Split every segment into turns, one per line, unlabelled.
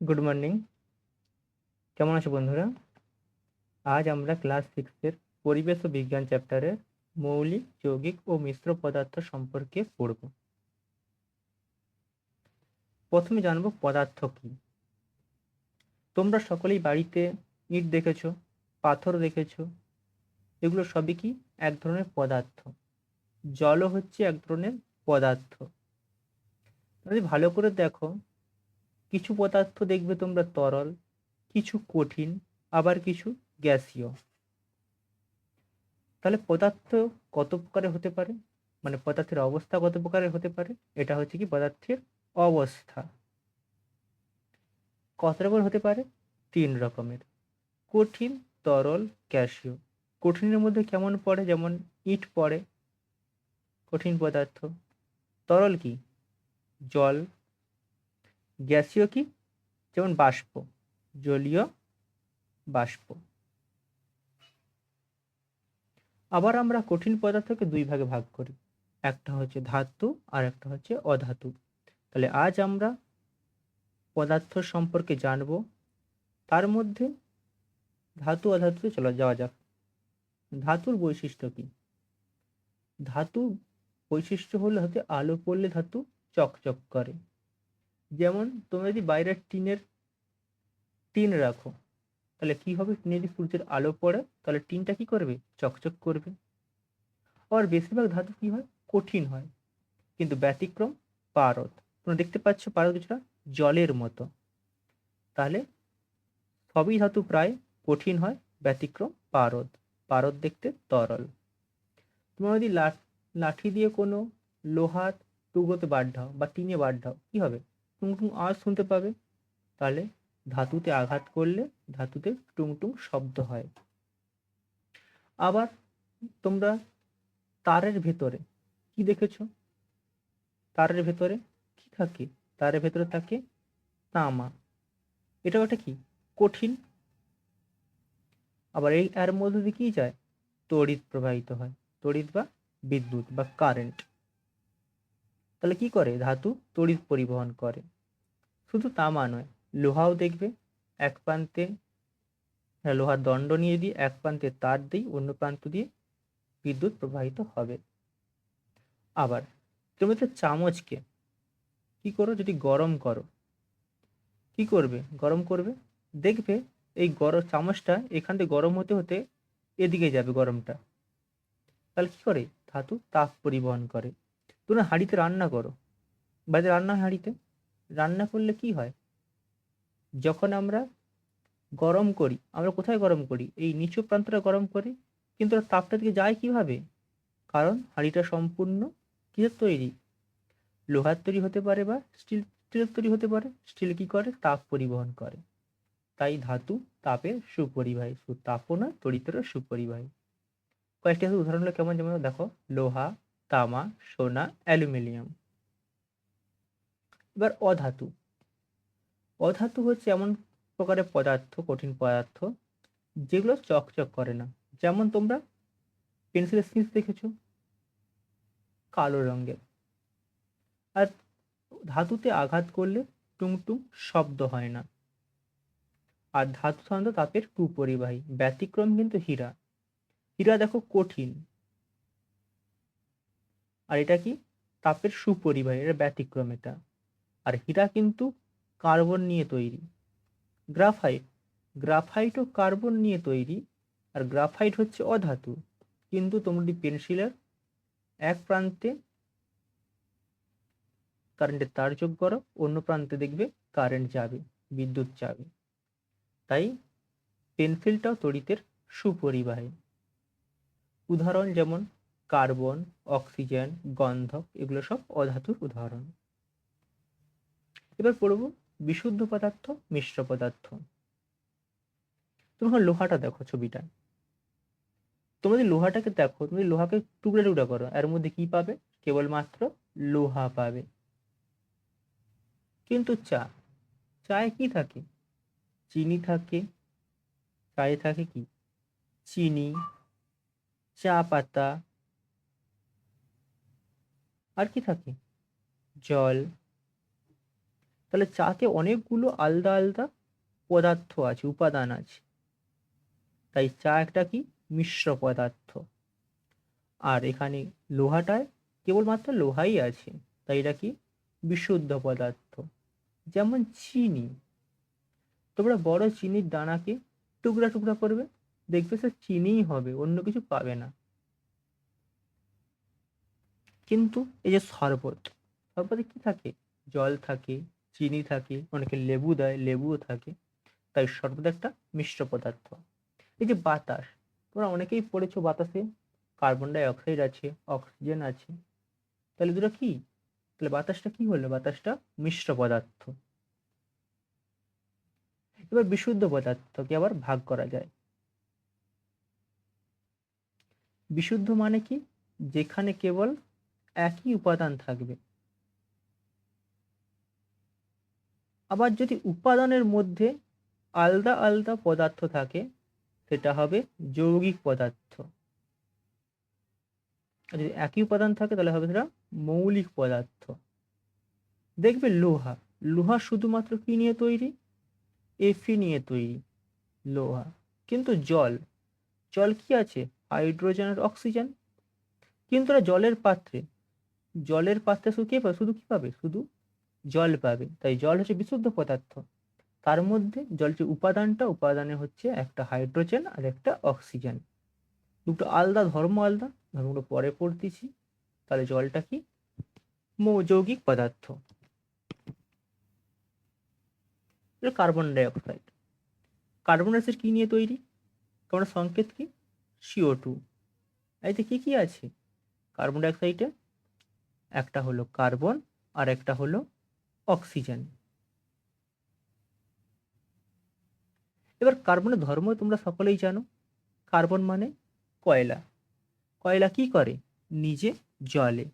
Good morning কেমন আছো বন্ধুরা? আজ আমরা ক্লাস সিক্সের পরিবেশ ও বিজ্ঞান চ্যাপ্টারের মৌলিক, যৌগিক ও মিশ্র পদার্থ সম্পর্কে পড়ব। প্রথমে জানব পদার্থ কি। তোমরা সকলেই বাড়িতে ইট দেখেছ, পাথর দেখেছ, এগুলো সবই কি এক ধরনের পদার্থ? জলও হচ্ছে এক ধরনের পদার্থ। যদি ভালো করে দেখো কিছু পদার্থ দেখবে তোমরা তরল, কিছু কঠিন, আবার কিছু গ্যাসীয়। তাহলে পদার্থ কত প্রকারের হতে পারে? মানে পদার্থের অবস্থা কত প্রকারের হতে পারে? এটা হচ্ছে কি পদার্থের অবস্থা। কত রকমের হতে পারে? তিন রকমের। কঠিন, তরল, গ্যাসীয়। কঠিনের মধ্যে কেমন পড়ে? যেমন ইট পড়ে। কঠিন পদার্থ। তরল কি? জল। গ্যাসীয় কি? যেমন বাষ্প, জলীয় বাষ্প। আবার আমরা কঠিন পদার্থকে দুই ভাগে ভাগ করি। একটা হচ্ছে ধাতু আর একটা হচ্ছে অধাতু। তাহলে আজ আমরা পদার্থ সম্পর্কে জানব। তার মধ্যে ধাতু অধাতুতে চলে যাওয়া যাক। ধাতুর বৈশিষ্ট্য কি? ধাতু বৈশিষ্ট্য হলে হতে আলো পড়লে ধাতু চকচক করে। যেমন তোমরা যদি বাইরের টিনের টিন রাখো, তাহলে কি হবে? টিনে যদি সূর্যের আলো পড়ে, তাহলে টিনটা কি করবে? চকচক করবে। আর বেশিরভাগ ধাতু কি হয়? কঠিন হয়। কিন্তু ব্যতিক্রম পারদ। তোমরা দেখতে পাচ্ছ পারদ কিছুটা জলের মতো। তাহলে সবই ধাতু প্রায় কঠিন হয়, ব্যতিক্রম পারদ। পারদ দেখতে তরল। তোমরা যদি লাঠি দিয়ে কোনো লোহার টুকরোতে বাড্ঢাও বা টিনে বাড্ঢাও কি হবে? টুং টুং আওয়াজ শুনতে পাবে। তাহলে ধাতুতে আঘাত করলে ধাতুতে টুং টুং শব্দ হয়। আবার তোমরা তারের ভেতরে কি দেখেছ? তারের ভেতরে কি থাকে? তারের ভেতরে থাকে তামা। এটা ওটা কি? কঠিন। আবার এই, এর মধ্যে দিয়ে কি যায়? তড়িৎ প্রবাহিত হয়। তড়িৎ বা বিদ্যুৎ বা কারেন্ট তাহলে কি করে? ধাতু তড়িৎ পরিবহন করে। শুধু তামা নয় লোহাও দেখবে এক প্রান্তে হ্যাঁ, লোহার দণ্ড নিয়ে দিয়ে এক প্রান্তে তার দিই অন্য প্রান্ত দিয়ে বিদ্যুৎ প্রবাহিত হবে। আবার তুমি তো চামচকে কি করো? যদি গরম করো কি করবে? গরম করবে? দেখবে এই গরম চামচটা এখান থেকে গরম হতে হতে এদিকে যাবে গরমটা। তাহলে কি করে? ধাতু তাপ পরিবহন করে। তুমি হাঁড়িতে রান্না করো। বাড়িতে রান্না হয় হাঁড়িতে? রান্না করলে কি হয়? যখন আমরা গরম করি, আমরা কোথায় গরম করি? এই নিচু প্রান্তটা গরম করি, কিন্তু তাপটা দিকে যায় কীভাবে? কারণ হাঁড়িটা সম্পূর্ণ কিসের তৈরি? লোহার তৈরি হতে পারে বা স্টিল, স্টিলের তৈরি হতে পারে। স্টিল কি করে? তাপ পরিবহন করে। তাই ধাতু তাপের সুপরিবাহী তাপও না তড়িতেরও সুপরিবাহী। কয়েকটি উদাহরণ কেমন যেমন দেখো। লোহা তামা, সোনা, অ্যালুমিনিয়াম। এবার অধাতু। অধাতু হচ্ছে এমন প্রকারের পদার্থ, কঠিন পদার্থ, যেগুলো চকচক করে না। যেমন তোমরা পেন্সিলের স্কিস দেখেছ, কালো রঙের। আর ধাতুতে আঘাত করলে টুংটুং শব্দ হয় না। আর ধাতু সাধারণত তাপের কুপরিবাহী, ব্যতিক্রম কিন্তু হীরা। হীরা দেখো কঠিন আর এটা কি? তাপের সুপরিবাহী, এটা ব্যতিক্রম এটা। আর হীরা কিন্তু কার্বন নিয়ে তৈরি। গ্রাফাইট, গ্রাফাইটও কার্বন নিয়ে তৈরি আর গ্রাফাইট হচ্ছে অধাতু। কিন্তু তোমরা পেন্সিলের এক প্রান্তে কারেন্টের তার যোগ করো, অন্য প্রান্তে দেখবে কারেন্ট যাবে, বিদ্যুৎ যাবে। তাই পেন্সিলটাও তড়িতের সুপরিবাহী। উদাহরণ যেমন কার্বন, অক্সিজেন, গন্ধক, এগুলো সব অধাতুর উদাহরণ। এবার পড়ব বিশুদ্ধ পদার্থ, মিশ্র পদার্থ। তুমি লোহাটা দেখো ছবিটা। তোমরা যদি লোহাটাকে দেখো, তুমি লোহাকে টুকরা টুকরা করো, এর মধ্যে কি পাবে? কেবলমাত্র লোহা পাবে। কিন্তু চা, চায়ে কি থাকে? চিনি থাকে। চায়ে থাকে কি? চিনি, চা পাতা আর কি থাকে? জল। তাহলে চাতে অনেকগুলো আলাদা আলাদা পদার্থ আছে, উপাদান আছে। তাই চা একটা কি? মিশ্র পদার্থ। আর এখানে লোহাটায় কেবলমাত্র লোহাই আছে, তাই এটা কি? বিশুদ্ধ পদার্থ। যেমন চিনি। তোমরা বড় চিনির দানাকে টুকরা টুকরা করবে, দেখবে সে চিনিই হবে, অন্য কিছু পাবে না। কিন্তু এই যে শরবত, শরবতে কি থাকে? জল থাকে, চিনি থাকে, অনেকে লেবু দেয়, লেবুও থাকে। তাই শরবত একটা মিশ্র পদার্থ। এই যে বাতাস, তোমরা অনেকেই পড়েছো বাতাসে, কার্বন ডাই অক্সাইড আছে, অক্সিজেন আছে। তাহলে দুটো কি? তাহলে বাতাসটা কি হলো? বাতাসটা মিশ্র পদার্থ। এবার বিশুদ্ধ পদার্থকে আবার ভাগ করা যায়। বিশুদ্ধ মানে কি? যেখানে কেবল একই উপাদান থাকবে। আবার যদি উপাদানের মধ্যে আলাদা আলাদা পদার্থ থাকে, সেটা হবে যৌগিক পদার্থ। যদি একই উপাদান থাকে, তাহলে হবে সেটা মৌলিক পদার্থ। দেখবে লোহা। লোহা শুধুমাত্র কি নিয়ে তৈরি? এফি নিয়ে তৈরি লোহা। কিন্তু জল। জল কি আছে? হাইড্রোজেন আর অক্সিজেন। কিন্তু জলের পাত্রে। জলের পাত্রে শুধু কে পাবে শুধু কি পাবে? শুধু জল পাবে। তাই জল হচ্ছে বিশুদ্ধ পদার্থ। তার মধ্যে জল যে উপাদানটা, উপাদানে হচ্ছে একটা হাইড্রোজেন আর একটা অক্সিজেন। দুটো আলাদা ধর্ম, আলাদা। ধর্মগুলো পরে পড়তেছি। তাহলে জলটা কি? যৌগিক পদার্থ। কার্বন ডাইঅক্সাইড কার্বন ডাইঅক্সাইড কি নিয়ে তৈরি? তোমরা সংকেত কি? CO two. এতে কি কি আছে? কার্বন ডাইঅক্সাইডে একটা হলো কার্বন আর একটা হলো অক্সিজেন। এবার কার্বনের ধর্ম তোমরা সকলেই জানো। কার্বন মানে কয়লা। কয়লা কি করে? নিজে জলে।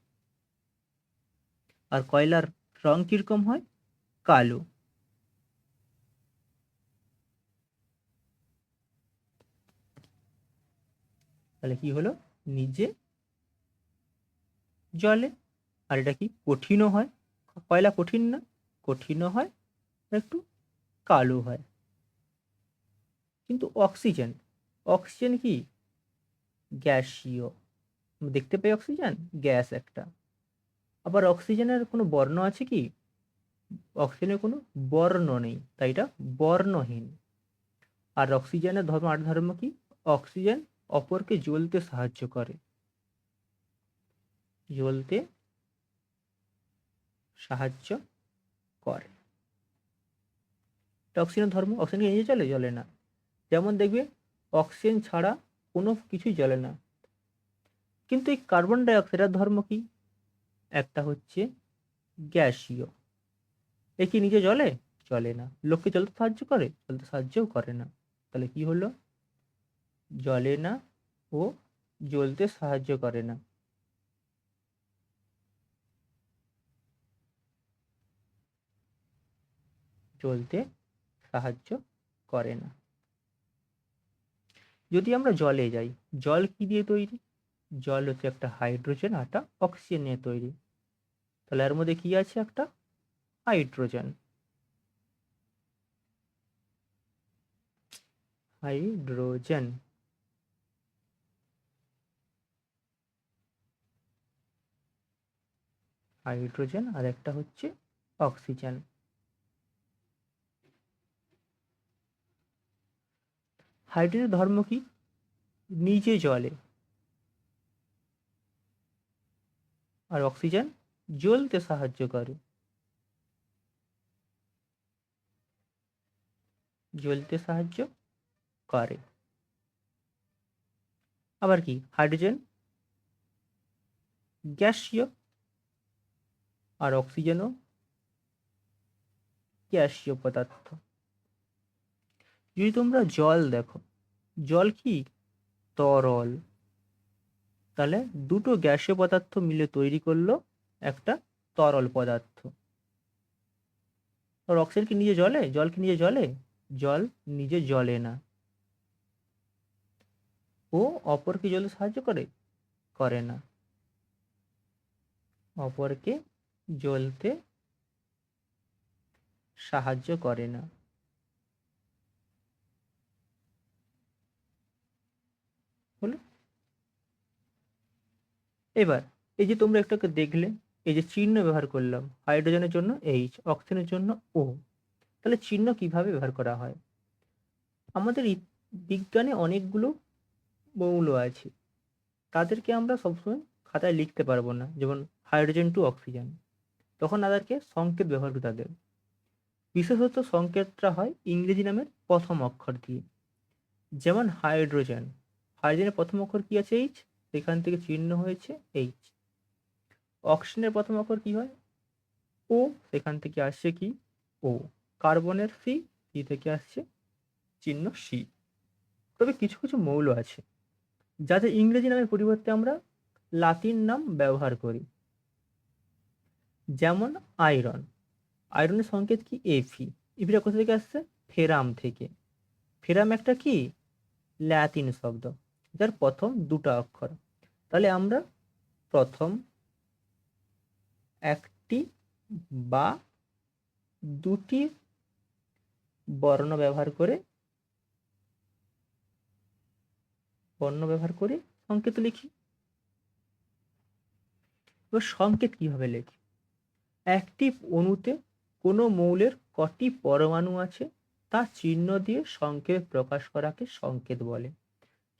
আর কয়লার রং কীরকম হয়? কালো। তাহলে কি হলো? নিজে জলে। আর এটা কি কঠিনও হয়? কয়লা কঠিন না? কঠিনও হয়, একটু কালো হয়। কিন্তু অক্সিজেন অক্সিজেন কি? গ্যাসীয়। দেখতে পাই অক্সিজেন? গ্যাস একটা। আবার অক্সিজেনের কোনো বর্ণ আছে কি? অক্সিজেনের কোনো বর্ণ নেই, তাই এটা বর্ণহীন। আর অক্সিজেনের ধর্ম, আর ধর্ম কি? অক্সিজেন অপরকে জ্বলতে সাহায্য করে। জ্বলতে সাহায্য করে। অক্সিজেন ধর্ম অক্সিজেন কি নিজে চলে, জ্বলে না। যেমন দেখবে, অক্সিজেন ছাড়া কোনো কিছুই জ্বলে না। কিন্তু এই কার্বন ডাইঅক্সাইডের ধর্ম কি? একটা হচ্ছে গ্যাসীয়। এ কি নিজে জ্বলে? চলে না। লোককে জ্বলতে সাহায্য করে? জ্বলতে সাহায্যও করে না। তাহলে কি হলো? জ্বলে না ও জ্বলতে সাহায্য করে না। জ্বলতে সাহায্য করে না। যদি আমরা জলে যাই, জল কি দিয়ে তৈরি? জল হচ্ছে একটা হাইড্রোজেন একটা অক্সিজেন নিয়ে তৈরি। তাহলে এর মধ্যে কি আছে একটা? হাইড্রোজেন। হাইড্রোজেন। হাইড্রোজেন আর একটা হচ্ছে অক্সিজেন। হাইড্রোজেনের ধর্ম কি? নিজে জলে। আর অক্সিজেন জ্বলতে সাহায্য করে। জ্বলতে সাহায্য করে। আবার কি? হাইড্রোজেন, গ্যাসীয় আর অক্সিজেনও গ্যাসীয় পদার্থ। যদি তোমরা জল দেখো, জল কি? তরল। তাহলে দুটো গ্যাসীয় পদার্থ মিলে তৈরি করল একটা তরল পদার্থ। অক্সিজেন কি নিজে জলে জল কি নিজে জলে জল নিজে জলে না। ও অপরকে জলে সাহায্য করে? করে না। অপরকে জ্বলতে সাহায্য করে না হলো এবার, এই যে তোমরা একটাকে দেখলে, এই যে চিহ্ন ব্যবহার করলাম, হাইড্রোজেনের জন্য এইচ অক্সিজেনের জন্য ও তাহলে চিহ্ন কীভাবে ব্যবহার করা হয়? আমাদের বিজ্ঞানে অনেকগুলো মৌল আছে, তাদেরকে আমরা সবসময় খাতায় লিখতে পারব না, যেমন হাইড্রোজেন টু অক্সিজেন, তখন তাদেরকে সংকেত ব্যবহার করতে তাদের। বিশেষত সংকেতটা হয় ইংরেজি নামের প্রথম অক্ষর দিয়ে, যেমন হাইড্রোজেন, হাইড্রোজেনের প্রথম অক্ষর কি আছে এইচ এখান থেকে চিহ্ন হয়েছে এইচ অক্সিজেনের প্রথম অক্ষর কি হয়? ও সেখান থেকে আসছে কি? ও কার্বনের সি সি থেকে আসছে চিহ্ন সি তবে কিছু কিছু মৌল আছে, যাতে ইংরেজি নামের পরিবর্তে আমরা লাতিন নাম ব্যবহার করি। যেমন আয়রন। আয়রনের সংকেত কি? এফি এফিটা কোথা থেকে আসছে? ফেরাম থেকে। ফেরাম একটা কি? ল্যাতিন শব্দ, যার প্রথম দুটো অক্ষর। তাহলে আমরা প্রথম একটি বা দুটি বর্ণ ব্যবহার করে, বর্ণ ব্যবহার করে সংকেত লিখি। এবার সংকেত কীভাবে লিখি? একটি অণুতে কোনো মৌলের কটি পরমাণু আছে, তা চিহ্ন দিয়ে সংকেত প্রকাশ করাকে সংকেত বলে।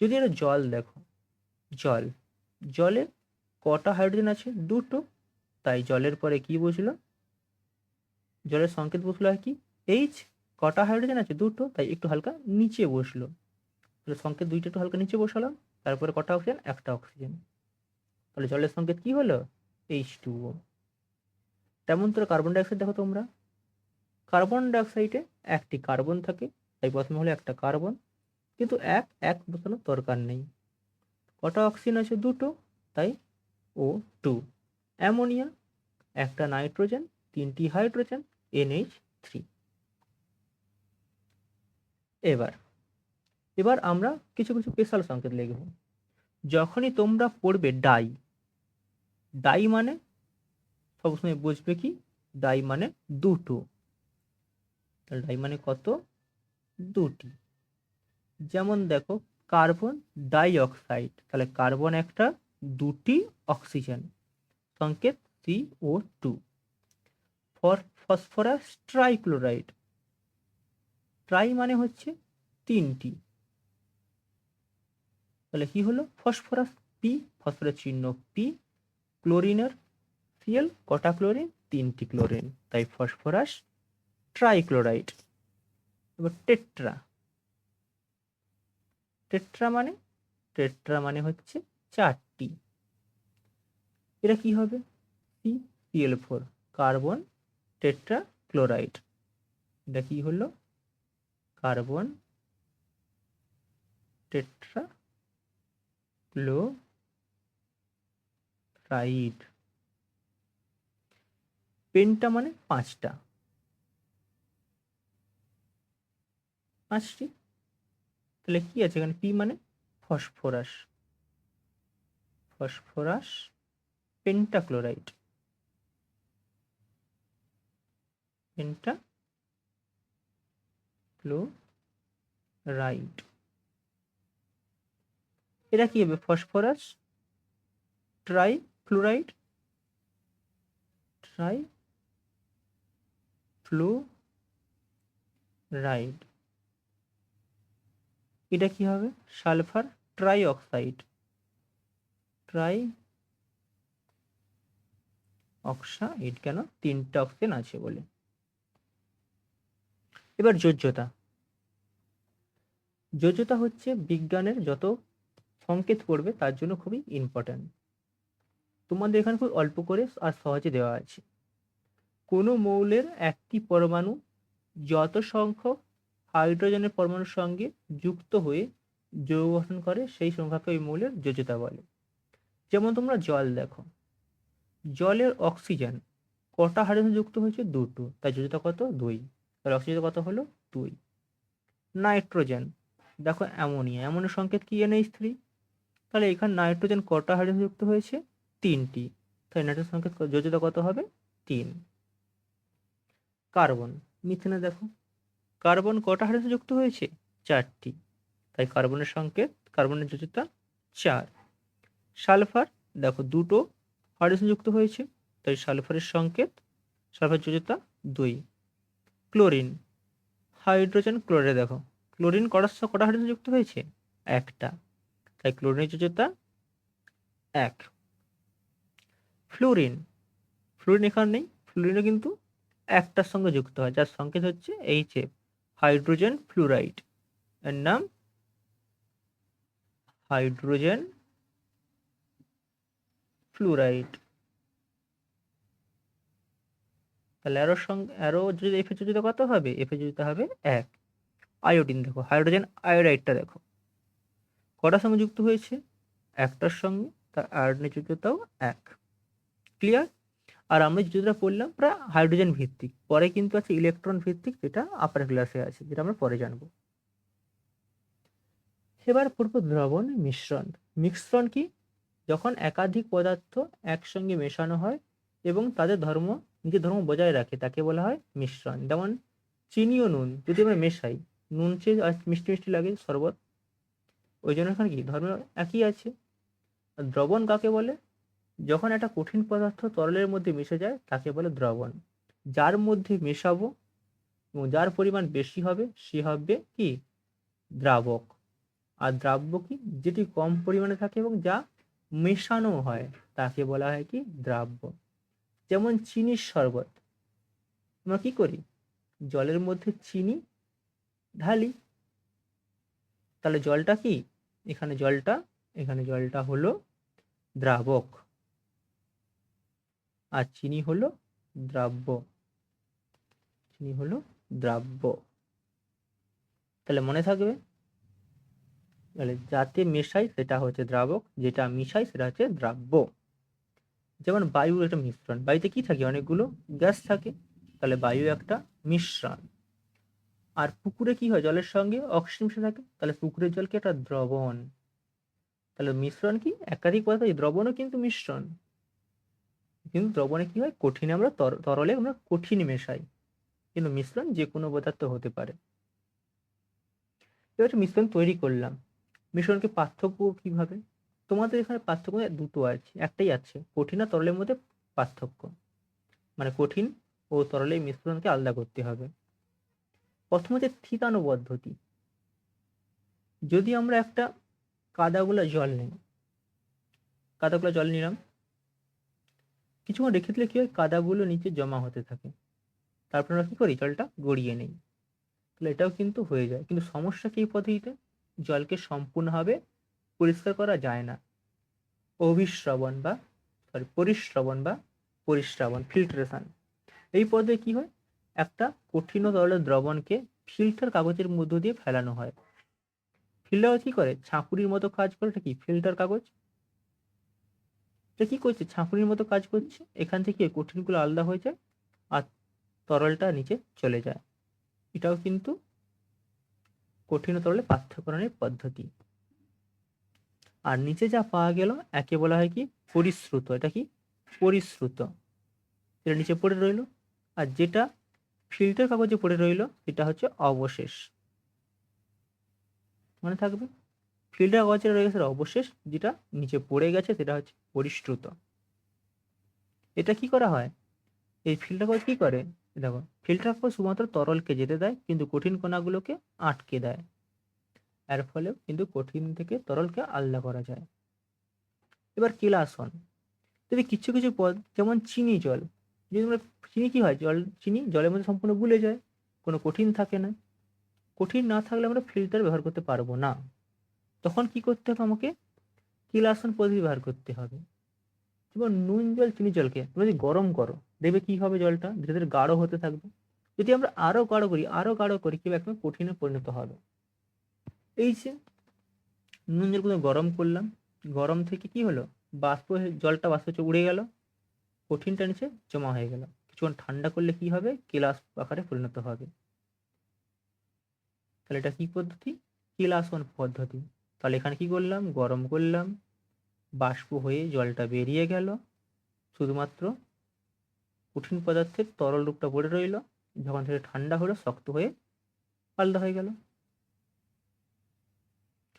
যদি এটা জল দেখো, জল। জলে কটা হাইড্রোজেন আছে? দুটো। তাই জলের পরে কি বসল? জলের সংকেত বসল আর কি? এইচ কটা হাইড্রোজেন আছে? দুটো। তাই একটু হালকা নিচে বসল। তাহলে সংকেত দুইটা একটু হালকা নিচে বসালাম। তারপরে কটা অক্সিজেন একটা অক্সিজেন তাহলে জলের সংকেত কি হলো? এইচ টু ও তেমন তো কার্বন ডাইঅক্সাইড দেখো তোমরা। কার্বন ডাইঅক্সাইডে একটি কার্বন থাকে। তাই প্রথমে হলো একটা কার্বন কিন্তু এক এক বসানোর দরকার নেই। কটা অক্সিজেন আছে? দুটো। তাই? O two. অ্যামোনিয়া, একটা নাইট্রোজেন, তিনটি হাইড্রোজেন, এনএইচ থ্রি। এবার এবার আমরা কিছু কিছু স্পেশাল সংকেত লিখব। যখনই তোমরা পড়বে ডাই ডাই মানে সবসময় বুঝবে কি? ডাই মানে দুটো। তাহলে ডাই মানে কত? দুটি। যেমন দেখো কার্বন ডাই অক্সাইড তাহলে কার্বন একটা, দুটি অক্সিজেন, সংকেত C O two. For, phosphorus trichloride. Tri মানে হচ্ছে তিনটি। তাহলে কি হলো? ফসফরাস পি ফসফরাস চিহ্ন পি ক্লোরিনের সিএল কটা ক্লোরিন তিনটি ক্লোরিন। তাই ফসফরাস ট্রাইক্লোরাইড। এবার টেট্রা। টেট্রা মানে? টেট্রা মানে হচ্ছে চারটি। এটা কি হবে? C Cl four carbon, tetra chloride. এটা কি হলো? Carbon, tetra chloride. পেনটা মানে পাঁচটা। পাঁচটি? তাহলে কি আছে এখানে? পি মানে phosphorus. Phosphorus pentachloride. Penta chloride এটা কি হবে? Phosphorus tri fluoride tri fluoride এটা কি হবে? Sulphur tri oxide tri oxide কেন? তিনটা অক্সিজেন আছে বলে। এবার যোজ্যতা। যোজ্যতা হচ্ছে বিজ্ঞানের যত সংকেত পড়বে তার জন্য খুবই ইম্পর্ট্যান্ট তোমাদের এখানে খুব অল্প করে আর সহজে দেওয়া আছে। কোনো মৌলের একটি পরমাণু যত সংখ্যক হাইড্রোজেনের পরমাণুর সঙ্গে যুক্ত হয়ে যৌগ গঠন করে, সেই সংখ্যাকে ওই মৌলের যোজ্যতা বলে। যেমন তোমরা জল দেখো, জলের অক্সিজেন কটা হাইড্রোজেন যুক্ত হয়েছে? দুটো। তাই যোজ্যতা কত? দুই। তাহলে অক্সিজেন কত হলো? দুই। নাইট্রোজেন, দেখো অ্যামোনিয়া। অ্যামোনিয়ার সংকেত কি এনএইচ থ্রি তাহলে এখানে নাইট্রোজেন কটা হাইড্রোজেন যুক্ত হয়েছে? তিনটি। তাই নাইট্রোজেন সংকেত যোজ্যতা কত হবে? তিন। কার্বন, মিথেনে দেখো। কার্বন কটা হাইড্রোজেন যুক্ত হয়েছে? চারটি। তাই কার্বনের সংকেত, কার্বনের যোজ্যতা চার। সালফার, দেখো দুটো হাইড্রোজেন যুক্ত হয়েছে, তাই সালফারের সংকেত, সালফার যোজ্যতা দুই। ক্লোরিন, হাইড্রোজেন ক্লোরে দেখো, ক্লোরিন কটার কটা হাইড্রোজেন যুক্ত হয়েছে? একটা। তাই ক্লোরিনের যোজ্যতা এক। ফ্লোরিন ফ্লোরিন এখানে নেই, ফ্লোরিনও কিন্তু একটার সঙ্গে যুক্ত হয়, যার সংকেত হচ্ছে এইচ এফ হাইড্রোজেন ফ্লুরাইড। এর নাম হাইড্রোজেন ফ্লুরাইড। তাহলে অ্যারোর সঙ্গে অ্যারো যদি এফে যদি কত হবে? এফে যদি হবে এক। আয়োডিন দেখো, হাইড্রোজেন আয়োডাইডটা দেখো। কটার সঙ্গে যুক্ত হয়েছে? একটার সঙ্গে, তার আয়োডিনের যুক্ততাও এক। ক্লিয়ার আর আমরা যেটা পড়লাম প্রায় হাইড্রোজেন ভিত্তিক। পরে কিন্তু আছে ইলেকট্রন ভিত্তিক, যেটা আপার ক্লাসে আছে, যেটা আমরা পরে জানব। এবার পড়ব দ্রবণ মিশ্রণ। মিশ্রণ কি? যখন একাধিক পদার্থ একসঙ্গে মেশানো হয় এবং তাদের ধর্ম, নিজের ধর্ম বজায় রাখে, তাকে বলা হয় মিশ্রণ। যেমন চিনি ও নুন, যদি আমরা মেশাই, নুন চেয়ে মিষ্টি মিষ্টি লাগে শরবত, ওই জন্য এখানে কি? ধর্ম একই আছে। দ্রবণ কাকে বলে? যখন একটা কঠিন পদার্থ তরলের মধ্যে মিশে যায়, তাকে বলে দ্রবণ। যার মধ্যে মেশাবো এবং যার পরিমাণ বেশি হবে, সে হবে কি? দ্রাবক। আর দ্রাব্য কি? যেটি কম পরিমাণে থাকে এবং যা মেশানো হয়, তাকে বলা হয় কি? দ্রাব্য। যেমন চিনির শরবত। আমরা কি করি? জলের মধ্যে চিনি ঢালি। তাহলে জলটা কি? এখানে জলটা এখানে জলটা হলো দ্রাবক। আর চিনি হলো দ্রাব্য। চিনি হলো দ্রাব্য। তাহলে মনে থাকবে, তাহলে যাতে মেশাই সেটা হচ্ছে দ্রাবক, যেটা মিশাই সেটা হচ্ছে দ্রাব্য। যেমন বায়ুর একটা মিশ্রণ, বায়ুতে কি থাকে? অনেকগুলো গ্যাস থাকে, তাহলে বায়ু একটা মিশ্রণ। আর পুকুরে কি হয়? জলের সঙ্গে অক্সিজেন মিশে থাকে, তাহলে পুকুরের জলকে একটা দ্রবণ। তাহলে মিশ্রণ কি? একাধিক পদার্থ দ্রবণও কিন্তু মিশ্রণ। কিন্তু দ্রবণে কি হয়? কঠিনে আমরা তর- তরলে আমরা কঠিন মেশাই। কিন্তু মিশ্রণ যে কোনো পদার্থ হতে পারে। এবার মিশ্রণ তৈরি করলাম। মিশ্রণকে পার্থক্য কীভাবে? তোমাদের এখানে পার্থক্য দুটো আছে। একটাই আছে, কঠিন আর তরলের মধ্যে পার্থক্য। মানে কঠিন ও তরলের মিশ্রণকে আলাদা করতে হবে। প্রথম হচ্ছে থিতানো পদ্ধতি যদি আমরা একটা কাদাগুলা জল নিই, কাদাগুলা জল নিলাম কিছুক্ষণ রেখে দিলে কি হয়? কাদাগুলো নিচে জমা হতে থাকে। তারপর আমরা কি করি? জলটা গড়িয়ে নেই। তাহলে এটাও কিন্তু হয়ে যায়। কিন্তু সমস্যা কি পদ্ধতিতে? জলকে সম্পূর্ণভাবে পরিষ্কার করা যায় না। অভিশ্রবণ বা সরি পরিশ্রবণ বা পরিশ্রাবণ ফিল্ট্রেশন এই পদ্ধতি কি হয়? একটা কঠিন ও তরল দ্রবণকে ফিল্টার কাগজের মধ্য দিয়ে ফেলানো হয়। ফিল্টার কি করে? ছাঁকুরির মতো কাজ করে এটা কি ফিল্টার কাগজ। এটা কি করছে? ছাঁকুরির মতো কাজ করছে। এখান থেকে কঠিনগুলো আলাদা হয়ে যায় আর তরলটা নিচে চলে যায়। এটাও কিন্তু কঠিন তরলে পার্থক্যকরণের পদ্ধতি। আর নিচে যা পাওয়া গেল, একে বলা হয় কি? পরিশ্রুত। এটা কি? পরিশ্রুত। এটা নিচে পড়ে রইল। আর যেটা ফিল্টার কাগজে পড়ে রইল, সেটা হচ্ছে অবশেষ। মনে থাকবে? ফিল্টার কাগজে রয়ে গেছে অবশেষ যেটা নিচে পড়ে গেছে, সেটা হচ্ছে পরিশ্রুত। এটা কি করা হয়? এই ফিল্টার কাগজ কি করে? দেখো ফিল্টার কাগজ শুধুমাত্র তরলকে যেতে দেয়, কিন্তু কঠিন কণাগুলোকে আটকে দেয়। এর ফলে কিন্তু কঠিন থেকে তরলকে আলাদা করা যায়। এবার কেলাসন। যদি কিছু কিছু পদ, যেমন চিনি জল, যদি আমরা চিনি কি হয়? জল, চিনি জলের মধ্যে সম্পূর্ণ গুলে যায়, কোনো কঠিন থাকে না। কঠিন না থাকলে আমরা ফিল্টার ব্যবহার করতে পারব না। তখন কি করতে হবে আমাকে? কিলাসন পদ্ধতি ব্যবহার করতে হবে। যেমন নুন জল, চিনি জলকে তুমি যদি গরম করো দেখবে কি হবে জলটা? ধীরে ধীরে গাঢ় হতে থাকবে। যদি আমরা আরও গাঢ় করি, আরও গাঢ় করি, কি একদম কঠিনে পরিণত হবে। এই যে নুন জলগুলো গরম করলাম, গরম থেকে কি হলো? বাষ্প জলটা বাষ্প হচ্ছে উড়ে গেল। কঠিনটা নিচে জমা হয়ে গেল। কিছুক্ষণ ঠান্ডা করলে কি হবে? কেলাস আকারে পরিণত হবে। তাহলে এটা কি পদ্ধতি? কেলাসন পদ্ধতি। তাহলে এখানে কি করলাম? গরম করলাম। বাষ্প হয়ে জলটা বেরিয়ে গেল। শুধুমাত্র কঠিন পদার্থের তরল রূপটা পড়ে রইল। যখন সেটা ঠান্ডা হলো, শক্ত হয়ে আলাদা হয়ে গেল।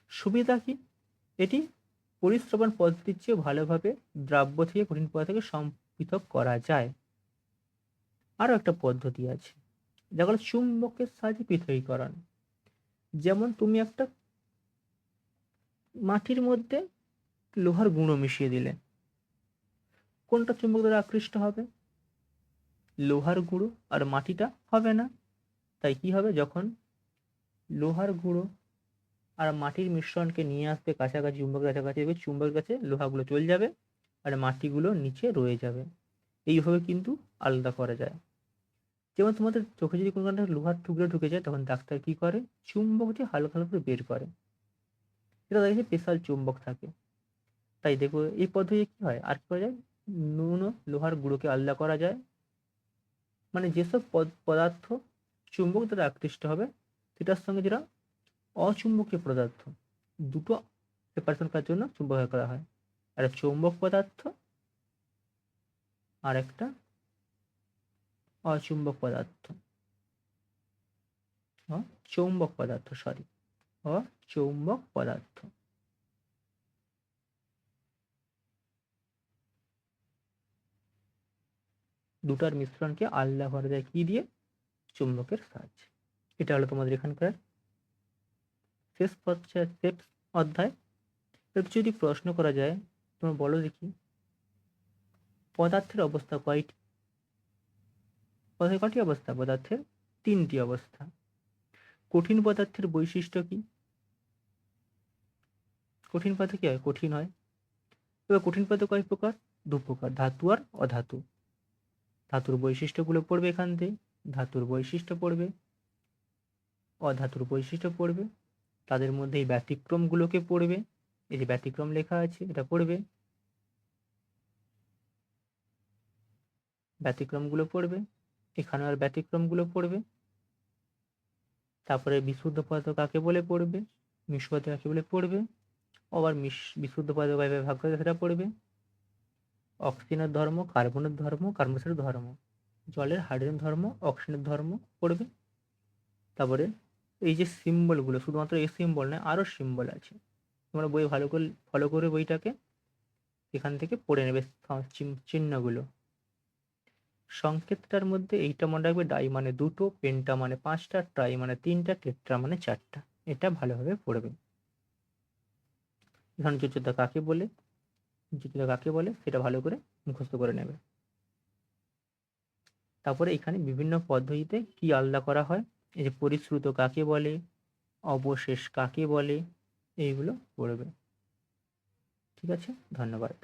সুবিধা কি? এটি পরিশ্রবণ পদ্ধতির চেয়ে ভালোভাবে দ্রাব্য থেকে কঠিন পদার্থকে পৃথক করা যায়। আরও একটা পদ্ধতি আছে। যেগুলো চুম্বকের সাহায্যে পৃথকীকরণ। যেমন তুমি একটা মাটির মধ্যে লোহার গুঁড়ো মিশিয়ে দিলে কোনটা চুম্বক দ্বারা আকৃষ্ট হবে? লোহার গুঁড়ো আর মাটিটা হবে না। তাই কি হবে? যখন লোহার গুঁড়ো আর মাটির মিশ্রণকে নিয়ে আসবে কাছাকাছি, চুম্বক কাছাকাছি দেবে চুম্বকের কাছে লোহাগুলো চলে যাবে আর মাটিগুলো নিচে রয়ে যাবে। এইভাবে কিন্তু আলাদা করা যায়। যেমন তোমাদের চোখে যদি কোনো লোহার টুকরো ঢুকে যায়, তখন ডাক্তার কি করে? চুম্বক দিয়ে হালকা হালকা করে বের করে। এটা দেখে স্পেশাল চুম্বক থাকে। তাই দেখো এই পদ্ধতিতে কি হয়? আর কি করা যায়? নুন ও লোহার গুঁড়োকে আলাদা করা যায়। মানে যেসব পদার্থ চুম্বক দ্বারা আকৃষ্ট হবে, সেটার সঙ্গে যেটা অচুম্বকীয় পদার্থ, দুটো সেপারেশন করার জন্য চুম্বক করা হয়। একটা চৌম্বক পদার্থ আর একটা অচুম্বক পদার্থ। চৌম্বক পদার্থ সরি অচৌম্বক পদার্থ। দুটার মিশ্রণকে আলাদা করা যায় কি দিয়ে? চুম্বকের সাহায্যে। এটা হলো তোমাদের এখানকার শেষ শেষ অধ্যায়। এবার যদি প্রশ্ন করা যায়, তোমরা বলো দেখি। পদার্থের অবস্থা কয়টি? পদার্থের কটি অবস্থা? পদার্থের তিনটি অবস্থা। কঠিন পদার্থের বৈশিষ্ট্য কি? কঠিন পদার্থ কি হয়? কঠিন হয়। এবার কঠিন পদার্থ কয় প্রকার? দু প্রকার, ধাতু আর অধাতু। ধাতুর বৈশিষ্ট্যগুলো পড়বে এখান থেকে। ধাতুর বৈশিষ্ট্য পড়বে, অধাতুর বৈশিষ্ট্য পড়বে, তাদের মধ্যে এই ব্যতিক্রমগুলোকে পড়বে। এই যে ব্যতিক্রম লেখা আছে, এটা পড়বে। ব্যতিক্রমগুলো পড়বে এখানে আর ব্যতিক্রমগুলো পড়বে। তারপরে বিশুদ্ধ পদার্থ কাকে বলে পড়বে? মিশ্র পদার্থ কাকে বলে পড়বে? আবার বিশুদ্ধ পদার্থ কীভাবে ভাগ করে সেটা পড়বে। অক্সিজেনের ধর্ম, কার্বনের ধর্ম কার্বনের ধর্ম। জলের হাইড্রোজেন ধর্ম, অক্সিজেনের ধর্ম পড়বে। তারপরে এই যে সিম্বলগুলো, শুধুমাত্র এই সিম্বল নয়, আরও সিম্বল আছে। তোমরা বই ভালো করে ফলো করে বইটাকে এখান থেকে পড়ে নেবে চিহ্নগুলো। সংকেতটার মধ্যে এইটা মনে রাখবে ডাই মানে দুটো, পেনটা মানে পাঁচটা, ট্রাই মানে তিনটা টেট্রা মানে চারটা। এটা ভালোভাবে পড়বে। এখানে যোজ্যতা কাকে বলে? যোজ্যতা কাকে বলে? সেটা ভালো করে মুখস্থ করে নেবে। তারপরে এখানে বিভিন্ন পদ্ধতিতে কি আলাদা করা হয়? এই যে পরিশ্রুত কাকে বলে? অবশেষ কাকে বলে? এইগুলো পড়বে। ঠিক আছে? ধন্যবাদ।